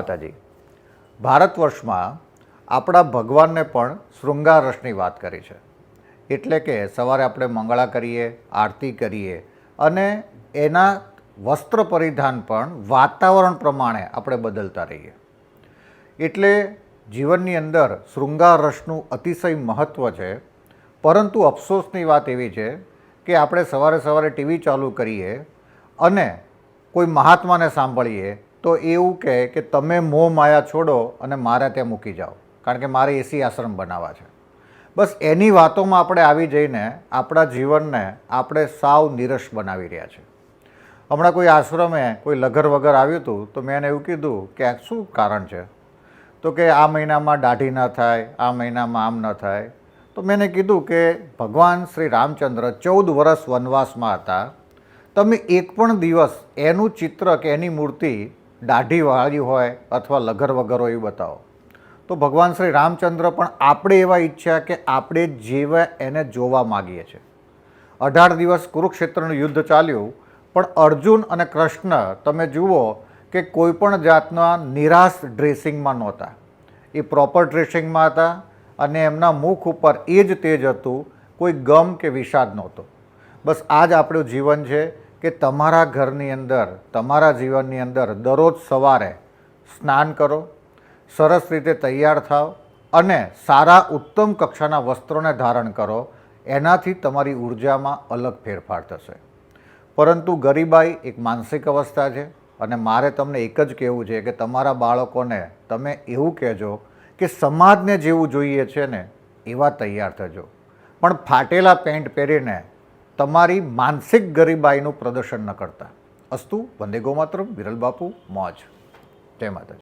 માતાજી, ભારત વર્ષમાં આપણા ભગવાનને પણ શૃંગાર રસની વાત કરી છે. એટલે કે સવારે આપણે મંગળા કરીએ, આરતી કરીએ અને એના વસ્ત્ર પરિધાન પણ વાતાવરણ પ્રમાણે આપણે બદલતા રહીએ. એટલે જીવનની અંદર શૃંગાર રસનું અતિશય મહત્ત્વ છે. પરંતુ અફસોસની વાત એવી છે કે આપણે સવારે સવારે ટીવી ચાલુ કરીએ અને કોઈ મહાત્માને સાંભળીએ તો એવું કહે કે તમે મોહ માયા છોડો અને મારે ત્યાં મૂકી જાઓ. કારણ કે મારે એસી આશ્રમ બનાવવા છે. બસ એની વાતોમાં આપણે આવી જઈને આપણા જીવનને આપણે સાવ નિરસ બનાવી રહ્યા છે. હમણાં કોઈ આશ્રમે કોઈ લગર વગર આવ્યું હતું તો મેં એને એવું કીધું કે શું કારણ છે? તો કે આ મહિનામાં દાઢી ન થાય, આ મહિનામાં આમ ન થાય. તો મેં એને કીધું કે ભગવાન શ્રી રામચંદ્ર ચૌદ વર્ષ વનવાસમાં હતા. તમે એક પણ દિવસ એનું ચિત્ર કે એની મૂર્તિ દાઢીવાળી હોય અથવા લગર વગર હોય એવું બતાવો. તો ભગવાન શ્રી રામચંદ્ર પણ આપણે એવા ઈચ્છા કે આપણે જેવા એને જોવા માગીએ છીએ. અઢાર દિવસ કુરુક્ષેત્રનું યુદ્ધ ચાલ્યું, પણ અર્જુન અને કૃષ્ણ તમે જુઓ કે કોઈ પણ જાતના નિરાશ ડ્રેસિંગમાં નહોતા. એ પ્રોપર ડ્રેસિંગમાં હતા અને એમના મુખ ઉપર એ જ તેજ હતું, કોઈ ગમ કે વિષાદ નહોતો. બસ આ જ આપણું જીવન છે. કે તમારા ઘરની અંદર, તમારા જીવનની અંદર દરરોજ સવારે સ્નાન કરો, સરસ રીતે તૈયાર થાઓ અને સારા ઉત્તમ કક્ષાના વસ્ત્રોને ધારણ કરો, એનાથી તમારી ઉર્જામાં અલગ ફેરફાર થશે. પરંતુ ગરીબાઈ એક માનસિક અવસ્થા છે અને મારે તમને એક જ કહેવું છે કે તમારા બાળકોને તમે એવું કહેજો કે સમાજને જેવું જોઈએ છે ને, એવા તૈયાર થજો. પણ ફાટેલા પેન્ટ પહેરીને તમારી માનસિક ગરીબાઈનું પ્રદર્શન ન કરતા. અસ્તુ વંદે ગોમાતરમ વિરલ બાપુ મોજ. જય માતાજી.